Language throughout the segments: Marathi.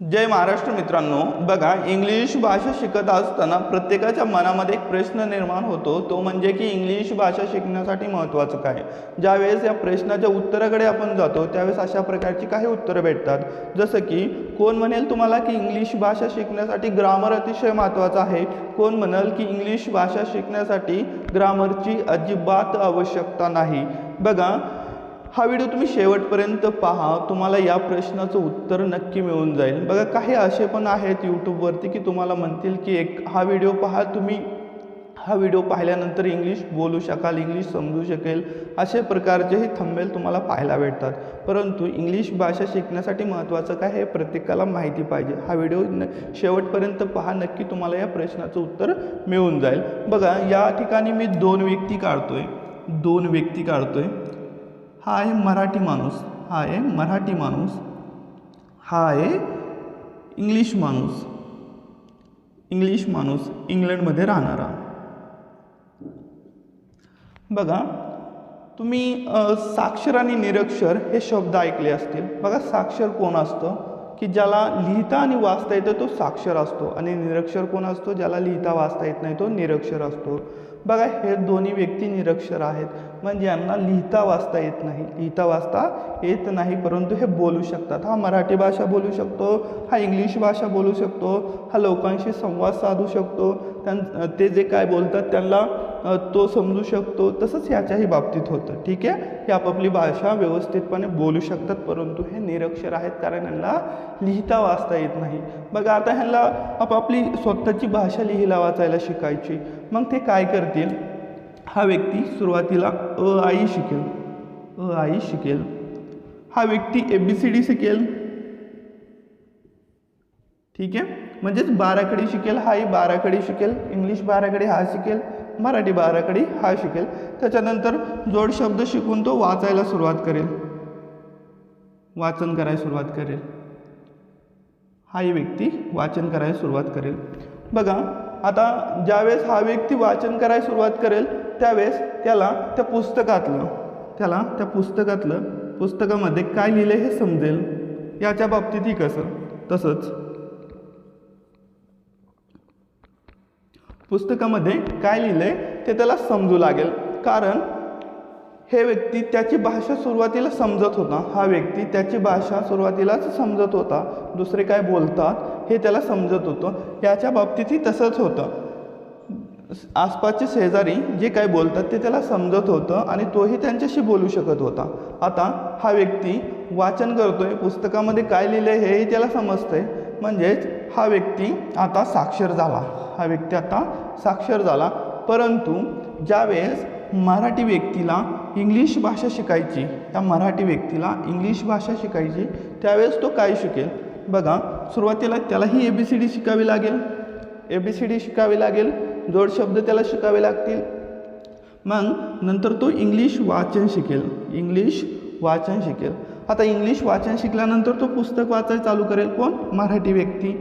जय महाराष्ट्र मित्रांनो. बघा इंग्लिश भाषा शिकत असताना प्रत्येकाच्या मनामध्ये एक प्रश्न निर्माण होतो. तो म्हणजे की इंग्लिश भाषा शिकण्यासाठी महत्त्वाचं काय? ज्यावेळेस या प्रश्नाच्या उत्तराकडे आपण जातो त्यावेळेस अशा प्रकारची काही उत्तरं भेटतात. जसं की कोण म्हणेल तुम्हाला की इंग्लिश भाषा शिकण्यासाठी ग्रामर अतिशय महत्त्वाचं आहे? कोण म्हणाल की इंग्लिश भाषा शिकण्यासाठी ग्रामरची अजिबात आवश्यकता नाही? बघा हा व्हिडिओ तुम्ही शेवटपर्यंत पहा. तुम्हाला या प्रश्नाचं उत्तर नक्की मिळून जाईल. बघा काही असे पण आहेत यूट्यूबवरती की तुम्हाला म्हणतील की एक हा व्हिडिओ पहा तुम्ही हा व्हिडिओ पाहिल्यानंतर इंग्लिश बोलू शकाल इंग्लिश समजू शकेल असे प्रकारचेही थंबेल तुम्हाला पाहायला भेटतात. परंतु इंग्लिश भाषा शिकण्यासाठी महत्त्वाचं काय हे प्रत्येकाला माहिती पाहिजे. हा व्हिडिओ न शेवटपर्यंत पहा नक्की तुम्हाला या प्रश्नाचं उत्तर मिळून जाईल. बघा या ठिकाणी मी दोन व्यक्ती काढतोय. दोन व्यक्ती काढतोय. हा आहे मराठी माणूस हा आहे मराठी माणूस हा आहे इंग्लिश माणूस. इंग्लिश माणूस इंग्लंडमध्ये राहणारा. बघा तुम्ही साक्षर आणि निरक्षर हे शब्द ऐकले असतील. बघा साक्षर कोण असतं? की ज्याला लिहिता आणि वाचता येतं तो साक्षर असतो. आणि निरक्षर कोण असतो? ज्याला लिहिता वाचता येत नाही तो निरक्षर असतो. बघा हे दोन्ही व्यक्ती निरक्षर आहेत. म्हणजे यांना लिहिता वाचता येत नाही. लिहिता वाचता येत नाही परंतु हे बोलू शकतात. हा मराठी भाषा बोलू शकतो हा इंग्लिश भाषा बोलू शकतो हा लोकांशी संवाद साधू शकतो. त्यां ते जे काय बोलतात त्यांना तो समजू शकतो. तसंच ह्याच्याही बाबतीत होतं. ठीक आहे? हे आपापली भाषा व्यवस्थितपणे बोलू शकतात परंतु हे निरक्षर आहेत कारण यांना लिहिता वाचता येत नाही. बघा आता ह्यांना आपापली स्वतःची भाषा लिहिला वाचायला शिकायची. मग ते काय करतील? हा व्यक्ती सुरुवातीला अ आई शिकेल. अ आई शिकेल. हा व्यक्ती ए बी सी डी शिकेल. ठीक आहे? म्हणजेच बाराकडी शिकेल हाही बाराकडी शिकेल. इंग्लिश बाराकडी हा शिकेल. मराठी बाराखडी हा शिकेल. त्याच्यानंतर जोड शब्द शिकून तो वाचायला सुरुवात करेल. वाचन करायला सुरुवात करेल. हाही व्यक्ती वाचन करायला सुरुवात करेल. बघा आता ज्यावेळेस हा व्यक्ती वाचन करायला सुरुवात करेल त्यावेळेस त्याला त्या पुस्तकातलं त्याला त्या पुस्तकातलं पुस्तकामध्ये काय लिहिलं हे समजेल? याच्या बाबतीतही कसं? तसंच. पुस्तकामध्ये काय लिहिलं आहे ते त्याला समजू लागेल. कारण हे व्यक्ती त्याची भाषा सुरुवातीला समजत होता. हा व्यक्ती त्याची भाषा सुरुवातीलाच समजत होता. दुसरे काय बोलतात हे त्याला समजत होतं. याच्या बाबतीतही तसंच होतं. आसपासचे शेजारी जे काय बोलतात ते त्याला समजत होतं आणि तोही त्यांच्याशी बोलू शकत होता. आता हा व्यक्ती वाचन करतोय पुस्तकामध्ये काय लिहिलं आहे हेही त्याला समजतंय. म्हणजेच हा व्यक्ती आता साक्षर झाला. हा व्यक्ती आता साक्षर झाला. परंतु ज्यावेळेस मराठी व्यक्तीला इंग्लिश भाषा शिकायची त्या मराठी व्यक्तीला इंग्लिश भाषा शिकायची त्यावेळेस तो काय शिकेल? बघा सुरुवातीला त्यालाही ए बी सी डी शिकावी लागेल. ए बी सी डी शिकावी लागेल. जोड शब्द त्याला शिकावे लागतील. मग नंतर तो इंग्लिश वाचन शिकेल. इंग्लिश वाचन शिकेल. आता इंग्लिश वाचन शिकल्यानंतर तो पुस्तक वाचायला चालू करेल कोण? मराठी व्यक्ती.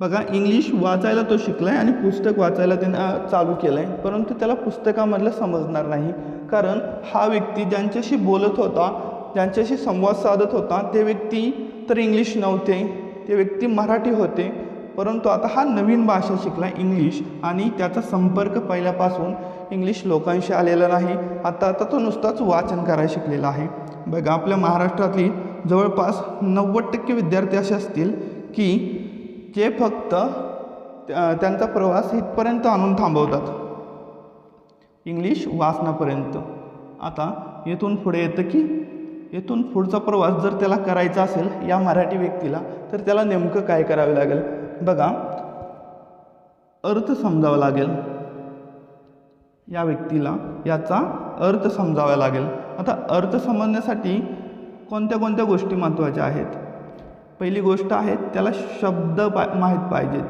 बघा इंग्लिश वाचायला तो शिकला आहे आणि पुस्तक वाचायला त्यानं चालू केलं आहे परंतु त्याला पुस्तकामधलं समजणार नाही. कारण हा व्यक्ती ज्यांच्याशी बोलत होता ज्यांच्याशी संवाद साधत होता ते व्यक्ती तर इंग्लिश नव्हते. ते व्यक्ती मराठी होते. परंतु आता हा नवीन भाषा शिकला इंग्लिश आणि त्याचा संपर्क पहिल्यापासून इंग्लिश लोकांशी आलेला नाही. आता आता तो नुसताच वाचन करायला शिकलेला आहे. बघा आपल्या महाराष्ट्रातली जवळपास नव्वद टक्के विद्यार्थी असे असतील की जे फक्त त्यांचा प्रवास इथपर्यंत आणून थांबवतात. इंग्लिश वाचनापर्यंत. आता येथून पुढे येतं की येथून पुढचा प्रवास जर त्याला करायचा असेल या मराठी व्यक्तीला तर त्याला नेमकं काय करावे लागेल? बघा अर्थ समजावा लागेल. या व्यक्तीला याचा अर्थ समजावा लागेल. आता अर्थ समजण्यासाठी कोणत्या कोणत्या गोष्टी महत्त्वाच्या आहेत? पहिली गोष्ट आहे त्याला शब्द पा माहीत पाहिजेत.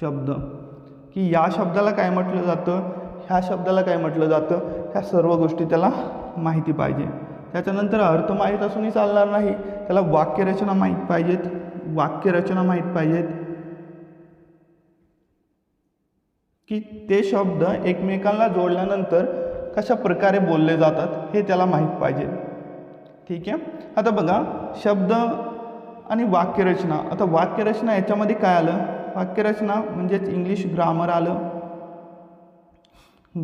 शब्द. की या शब्दाला काय म्हटलं जातं? ह्या शब्दाला काय म्हटलं जातं? ह्या सर्व गोष्टी त्याला माहिती पाहिजे. त्याच्यानंतर अर्थ माहीत असूनही चालणार नाही. त्याला वाक्यरचना माहीत पाहिजेत. वाक्यरचना माहीत पाहिजेत. की ते शब्द एकमेकांना जोडल्यानंतर कशा प्रकारे बोलले जातात हे त्याला माहीत पाहिजे. ठीक आहे? आता बघा शब्द आणि वाक्यरचना. आता वाक्यरचना याच्यामध्ये काय आलं? वाक्यरचना म्हणजेच इंग्लिश ग्रामर आलं.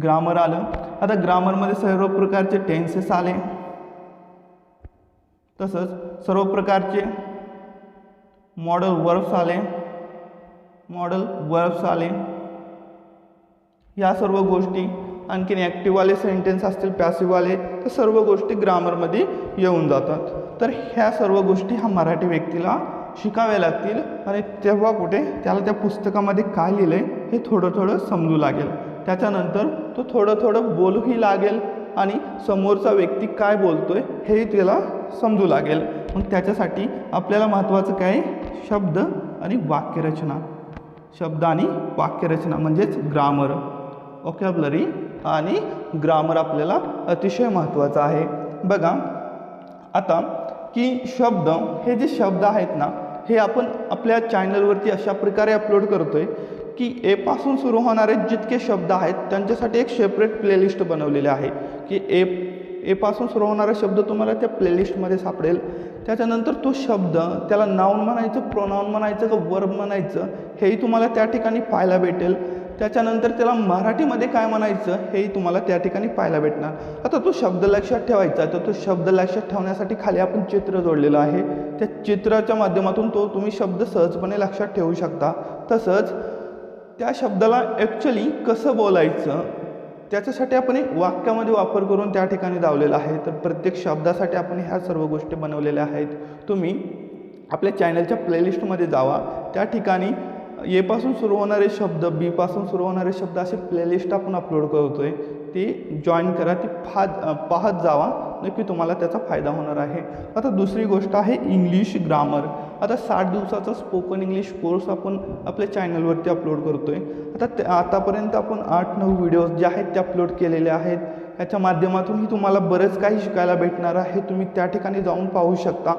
ग्रामर आलं. आता ग्रामरमध्ये सर्व प्रकारचे टेन्सेस आले. तसंच सर्व प्रकारचे मॉडल वर्ब्स आले. मॉडल वर्ब्स आले. या सर्व गोष्टी आणखीन ॲक्टिववाले सेंटेन्स असतील पॅसिववाले तर सर्व गोष्टी ग्रामरमध्ये येऊन जातात. तर ह्या सर्व गोष्टी हा मराठी व्यक्तीला शिकाव्या लागतील आणि तेव्हा कुठे त्याला त्या पुस्तकामध्ये काय लिहिलं आहे हे थोडं थोडं समजू लागेल. त्याच्यानंतर तो थोडं थोडं बोलूही लागेल आणि समोरचा व्यक्ती काय बोलतो आहे हेही त्याला समजू लागेल. मग त्याच्यासाठी आपल्याला महत्त्वाचं काय? शब्द आणि वाक्यरचना. शब्द आणि वाक्यरचना म्हणजेच ग्रामर ओकॅबलरी आणि ग्रामर आपल्याला अतिशय महत्त्वाचं आहे. बघा आता की शब्द हे जे शब्द आहेत ना हे आपण आपल्या चॅनलवरती अशा प्रकारे अपलोड करतो आहे की एपासून सुरू होणारे जितके शब्द आहेत त्यांच्यासाठी एक सेपरेट प्लेलिस्ट बनवलेली आहे. की ए एपासून सुरू होणारा शब्द तुम्हाला त्या प्लेलिस्टमध्ये सापडेल. त्याच्यानंतर तो शब्द त्याला नाऊन म्हणायचं प्रोनाऊन म्हणायचं का वर्ब म्हणायचं हेही तुम्हाला त्या ठिकाणी पाहायला भेटेल. त्याच्यानंतर त्याला मराठीमध्ये काय म्हणायचं हेही तुम्हाला त्या ठिकाणी पाहायला भेटणार. आता तो शब्द लक्षात ठेवायचा तर तो शब्द लक्षात ठेवण्यासाठी खाली आपण चित्र जोडलेलं आहे. त्या चित्राच्या माध्यमातून तो तुम्ही शब्द सहजपणे लक्षात ठेवू शकता. तसंच त्या शब्दाला ॲक्च्युली कसं बोलायचं त्याच्यासाठी आपण एक वाक्यामध्ये वापर करून त्या ठिकाणी लावलेला आहे. तर प्रत्येक शब्दासाठी आपण ह्या सर्व गोष्टी बनवलेल्या आहेत. तुम्ही आपल्या चॅनलच्या प्लेलिस्टमध्ये जावा. त्या ठिकाणी एपासून सुरू होणारे शब्द बीपासून सुरू होणारे शब्द असे प्लेलिस्ट आपण अपलोड करतो आहे ती जॉईन करा ती फाद पाहत जावा नक्की तुम्हाला त्याचा फायदा होणार आहे. आता दुसरी गोष्ट आहे इंग्लिश ग्रामर आता साठ दिवसाचा स्पोकन इंग्लिश कोर्स आपण आपल्या चॅनलवरती अपलोड करतो आहे आता ते आतापर्यंत आपण आठ नऊ व्हिडिओज जे आहेत ते अपलोड केलेले आहेत. याच्या माध्यमातूनही तुम्हाला बरंच काही शिकायला भेटणार आहे. तुम्ही त्या ठिकाणी जाऊन पाहू शकता.